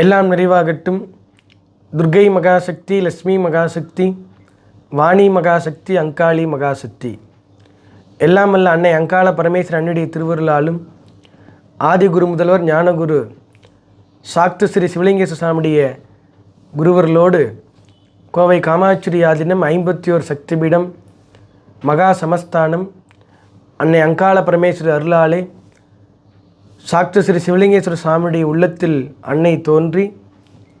எல்லாம் நிறைவாகட்டும். துர்கை மகாசக்தி லக்ஷ்மி மகாசக்தி வாணி மகாசக்தி அங்காளி மகாசக்தி. எல்லாம் அல்ல அன்னை அங்காள பரமேஸ்வரர் அன்னுடைய திருவருளாலும் ஆதி குரு முதல்வர் ஞானகுரு சாக்து ஸ்ரீ சிவலிங்கேஸ்வர சுவாமியுடைய குருவர்களோடு கோவை காமாட்சி ஆதீனம் ஐம்பத்தி ஓர் சக்திபீடம் மகா சமஸ்தானம் அன்னை அங்காள பரமேஸ்வரி அருளாலே சாக்த ஸ்ரீ சிவலிங்கேஸ்வர சாமியுடைய உள்ளத்தில் அன்னை தோன்றி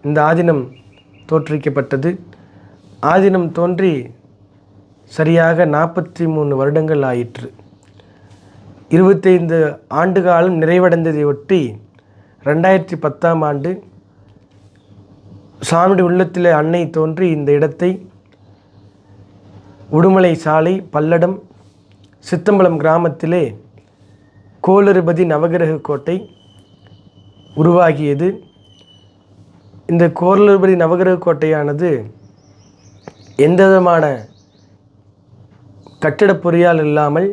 இந்த ஆதீனம் தோற்றுவிக்கப்பட்டது. ஆதீனம் தோன்றி சரியாக நாற்பத்தி மூணு வருடங்கள் ஆயிற்று. இருபத்தைந்து ஆண்டு காலம் நிறைவடைந்ததை ஒட்டி ரெண்டாயிரத்தி பத்தாம் ஆண்டு சாமியுடைய உள்ளத்தில் அன்னை தோன்றி இந்த இடத்தை உடுமலை சாலை பல்லடம் சித்தம்பலம் கிராமத்திலே கோளறுபதி நவகிரக கோட்டை உருவாகியது. இந்த கோளறுபதி நவகிரக கோட்டையானது எந்த விதமான கட்டிடப் பொறியால் இல்லாமல்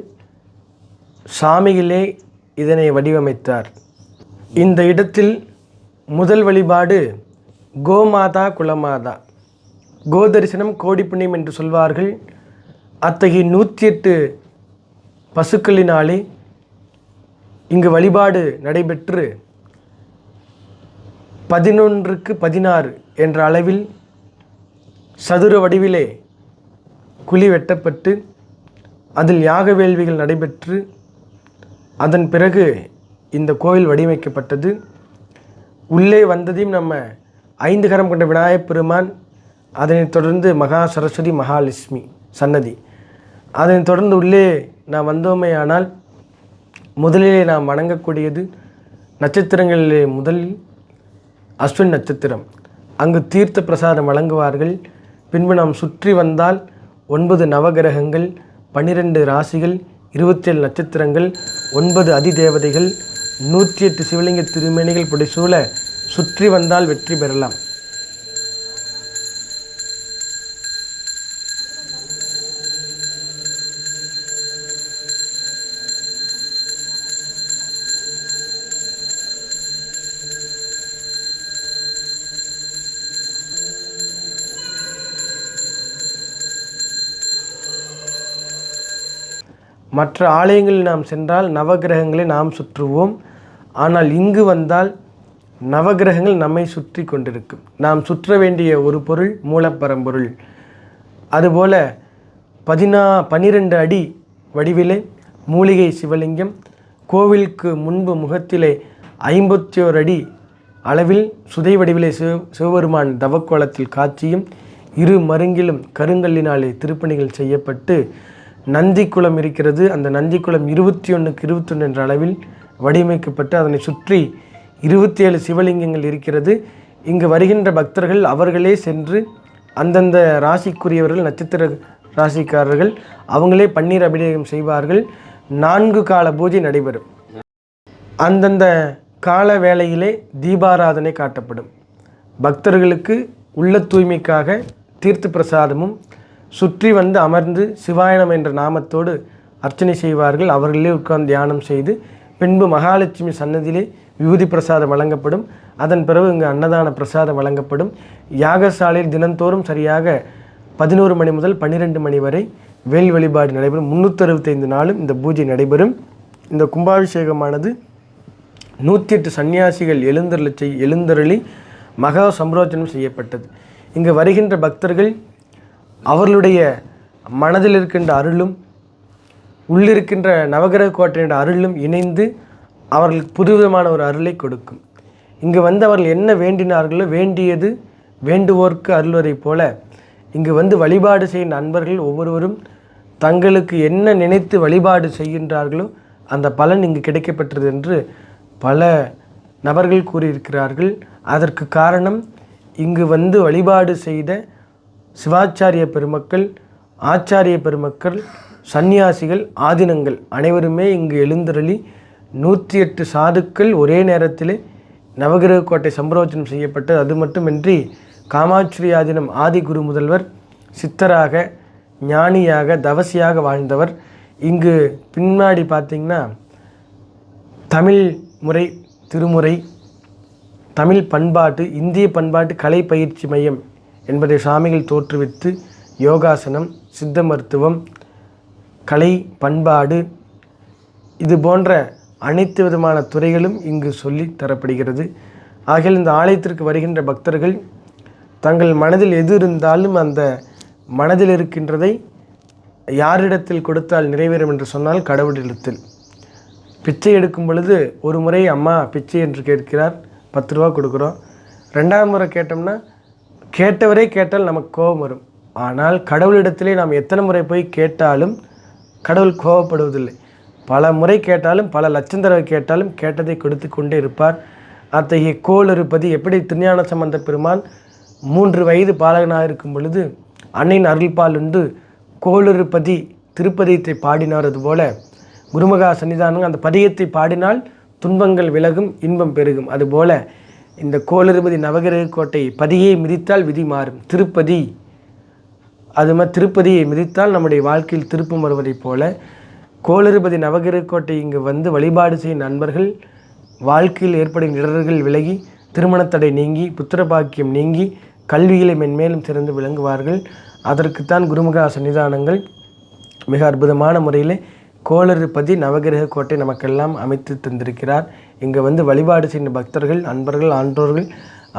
சாமிகளே இதனை வடிவமைத்தார். இந்த இடத்தில் முதல் வழிபாடு கோமாதா குலமாதா. கோதரிசனம் கோடி புண்ணியம் என்று சொல்வார்கள். அத்தகைய நூற்றி எட்டு பசுக்களினாலே இங்கு வழிபாடு நடைபெற்று பதினொன்றுக்கு பதினாறு என்ற அளவில் சதுர வடிவிலே குழி வெட்டப்பட்டு அதில் யாக வேள்விகள் நடைபெற்று அதன் பிறகு இந்த கோவில் வடிவமைக்கப்பட்டது. உள்ளே வந்ததையும் நம்ம ஐந்து கரம் கொண்ட விநாயகப் பெருமான் அதனைத் தொடர்ந்து மகா சரஸ்வதி மகாலட்சுமி சன்னதி. அதனைத் தொடர்ந்து உள்ளே நாம் வந்தோமேயானால் முதலிலே நாம் வணங்கக்கூடியது நட்சத்திரங்களிலே முதலில் அஸ்வின் நட்சத்திரம். அங்கு தீர்த்த பிரசாதம் வழங்குவார்கள். பின்பு நாம் சுற்றி வந்தால் ஒன்பது நவகிரகங்கள் பன்னிரெண்டு ராசிகள் இருபத்தேழு நட்சத்திரங்கள் ஒன்பது அதிதேவதைகள் நூற்றி எட்டு சிவலிங்க திருமேனிகள் புடைசூழ சுற்றி வந்தால் வெற்றி பெறலாம். மற்ற ஆலயங்களில் நாம் சென்றால் நவகிரகங்களை நாம் சுற்றுவோம். ஆனால் இங்கு வந்தால் நவகிரகங்கள் நம்மை சுற்றி கொண்டிருக்கும். நாம் சுற்ற வேண்டிய ஒரு பொருள் மூலப்பரம்பொருள். அதுபோல பதினா பனிரெண்டு அடி வடிவிலே மூலிகை சிவலிங்கம் கோவிலுக்கு முன்பு முகத்திலே ஐம்பத்தி ஓர் அடி அளவில் சுதை வடிவிலே சிவ சிவபெருமான் தவக்கோலத்தில் காட்சியும் இரு மருங்கிலும் கருங்கல்லினாலே திருப்பணிகள் செய்யப்பட்டு நந்திக்குளம் இருக்கிறது. அந்த நந்திக்குளம் இருபத்தி ஒன்றுக்கு இருபத்தொன்று என்ற அளவில் வடிவமைக்கப்பட்டு அதனை சுற்றி இருபத்தி ஏழு சிவலிங்கங்கள் இருக்கிறது. இங்கு வருகின்ற பக்தர்கள் அவர்களே சென்று அந்தந்த ராசிக்குரியவர்கள் நட்சத்திர ராசிக்காரர்கள் அவங்களே பன்னீர் அபிஷேகம் செய்வார்கள். நான்கு கால பூஜை நடைபெறும். அந்தந்த கால வேளையிலே தீபாராதனை காட்டப்படும். பக்தர்களுக்கு உள்ள தூய்மைக்காக தீர்த்து பிரசாதமும் சுற்றி வந்து அமர்ந்து சிவாயனம் என்ற நாமத்தோடு அர்ச்சனை செய்வார்கள். அவர்களே உட்கார்ந்து தியானம் செய்து பின்பு மகாலட்சுமி சன்னதியிலே விபூதி பிரசாதம் வழங்கப்படும். அதன் பிறகு இங்கு அன்னதான பிரசாதம் வழங்கப்படும். யாகசாலையில் தினந்தோறும் சரியாக பதினோரு மணி முதல் பன்னிரெண்டு மணி வரை வேல் வழிபாடு நடைபெறும். முந்நூற்றறுபத்தைந்து நாளும் இந்த பூஜை நடைபெறும். இந்த கும்பாபிஷேகமானது நூற்றி எட்டு சன்னியாசிகள் எழுந்தருளி செய் எழுந்தருளி மகா சம்ரோச்சனம் செய்யப்பட்டது. இங்கு வருகின்ற பக்தர்கள் அவர்களுடைய மனதில் இருக்கின்ற அருளும் உள்ளிருக்கின்ற நவகிரக கோட்டையினுடைய அருளும் இணைந்து அவர்களுக்கு புதுவிதமான ஒரு அருளை கொடுக்கும். இங்கு வந்து அவர்கள் என்ன வேண்டினார்களோ வேண்டியது வேண்டுவோர்க்கு அருள்வதைப் போல இங்கு வந்து வழிபாடு செய்யும் நண்பர்கள் ஒவ்வொருவரும் தங்களுக்கு என்ன நினைத்து வழிபாடு செய்கின்றார்களோ அந்த பலன் இங்கு கிடைக்கப்பெற்றது என்று பல நபர்கள் கூறியிருக்கிறார்கள். அதற்கு காரணம் இங்கு வந்து வழிபாடு செய்த சிவாச்சாரிய பெருமக்கள் ஆச்சாரிய பெருமக்கள் சந்நியாசிகள் ஆதினங்கள் அனைவருமே இங்கு எழுந்தருளி நூற்றி எட்டு சாதுக்கள் ஒரே நேரத்தில் நவகிரக கோட்டை சம்பிரவச்சனம் செய்யப்பட்டது. அது மட்டுமின்றி காமாட்சி ஆதீனம் ஆதி குரு முதல்வர் சித்தராக ஞானியாக தவசியாக வாழ்ந்தவர். இங்கு பின்னாடி பார்த்திங்கன்னா தமிழ் முறை திருமுறை தமிழ் பண்பாட்டு இந்திய பண்பாட்டு கலை பயிற்சி மையம் என்பதை சாமிகள் தோற்றுவித்து யோகாசனம் சித்த மருத்துவம் கலை பண்பாடு இது போன்ற அனைத்து விதமான துறைகளும் இங்கு சொல்லி தரப்படுகிறது. ஆகிய இந்த ஆலயத்திற்கு வருகின்ற பக்தர்கள் தங்கள் மனதில் எது இருந்தாலும் அந்த மனதில் இருக்கின்றதை யாரிடத்தில் கொடுத்தால் நிறைவேறும் என்று சொன்னால் கடவுளிடத்தில். பிச்சை எடுக்கும் பொழுது ஒரு முறை அம்மா பிச்சை என்று கேட்கிறார் பத்து ரூபா கொடுக்குறோம். ரெண்டாவது முறை கேட்டோம்னா கேட்டவரே கேட்டால் நமக்கு கோபம் வரும். ஆனால் கடவுளிடத்திலே நாம் எத்தனை முறை போய் கேட்டாலும் கடவுள் கோபப்படுவதில்லை. பல முறை கேட்டாலும் பல லட்சம் தடவை கேட்டாலும் கேட்டதை கொடுத்து கொண்டே இருப்பார். அத்தகைய கோல் இருப்பது எப்படி? திருஞான சம்பந்த பெருமான் மூன்று வயது பாலகனாக இருக்கும் பொழுது அன்னையின் அருள்பால் உண்டு கோளுருப்பதி திருப்பதியத்தை பாடினார் அதுபோல குருமகா சன்னிதானம் அந்த பதியத்தை பாடினால் துன்பங்கள் விலகும் இன்பம் பெருகும். அதுபோல இந்த கோளறுபதி நவகிரக கோட்டை பதியை மிதித்தால் விதி மாறும். திருப்பதி. அது மாதிரி திருப்பதியை மிதித்தால் நம்முடைய வாழ்க்கையில் திருப்பம் வருவதைப் போல கோளறுபதி நவகிரக கோட்டை இங்கு வந்து வழிபாடு செய்யும் நண்பர்கள் வாழ்க்கையில் ஏற்படும் இடர்கள் விலகி திருமணத்தடை நீங்கி புத்திரபாக்கியம் நீங்கி கல்விகளை மென்மேலும் சிறந்து விளங்குவார்கள். அதற்குத்தான் குருமுகா சன்னிதானங்கள் மிக அற்புதமான முறையில் கோளறுபதி நவகிரக கோட்டை நமக்கெல்லாம் அமைத்து தந்திருக்கிறார். இங்கே வந்து வழிபாடு செய்யும் பக்தர்கள் அன்பர்கள் ஆன்றோர்கள்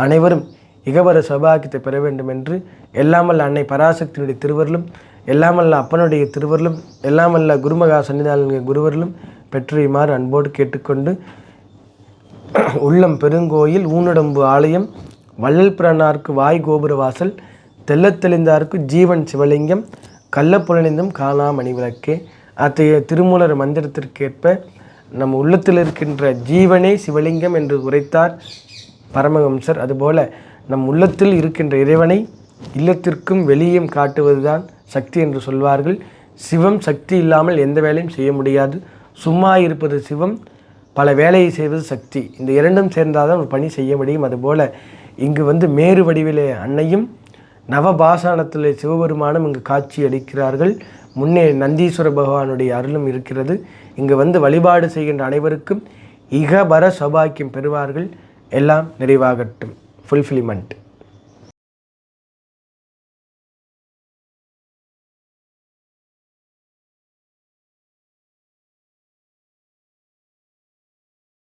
அனைவரும் இகவர சௌபாக்கியத்தை பெற வேண்டும் என்று எல்லாமல்ல அன்னை பராசக்தியுடைய திருவருளும் எல்லாமல்ல அப்பனுடைய திருவருளும் எல்லாமல்ல குருமகா சன்னிதான குருவர்களும் பெற்றுமாறு அன்போடு கேட்டுக்கொண்டு உள்ளம் பெருங்கோயில் ஊனுடம்பு ஆலயம் வள்ளல் பிரானார்க்கு வாய் கோபுர வாசல் தெள்ளத்தெளிந்தார்க்கு ஜீவன் சிவலிங்கம் கள்ளப்புலனிந்தும் காணாமணி விளக்கே. அத்தகைய திருமூலர் மந்திரத்திற்கேற்ப நம் உள்ளத்தில் இருக்கின்ற ஜீவனே சிவலிங்கம் என்று உரைத்தார் பரமஹம்சர். அதுபோல நம் உள்ளத்தில் இருக்கின்ற இறைவனை இல்லத்திற்கும் வெளியும் காட்டுவதுதான் சக்தி என்று சொல்வார்கள். சிவம் சக்தி இல்லாமல் எந்த வேலையும் செய்ய முடியாது. சும்மா இருப்பது சிவம் பல வேலையை செய்வது சக்தி. இந்த இரண்டும் சேர்ந்தால் தான் ஒரு பணி செய்ய முடியும். அதுபோல இங்கு வந்து மேறு வடிவிலே அன்னையும் நவபாசானத்தில் சிவபெருமானும் இங்கு காட்சி அளிக்கிறார்கள். முன்னே நந்தீஸ்வர பகவானுடைய அருளும் இருக்கிறது. இங்கு வந்து வழிபாடு செய்கின்ற அனைவருக்கும் இகபர சௌபாக்கியம் பெறுவார்கள். எல்லாம் நிறைவாகட்டும். ஃபுல்ஃபில்மெண்ட்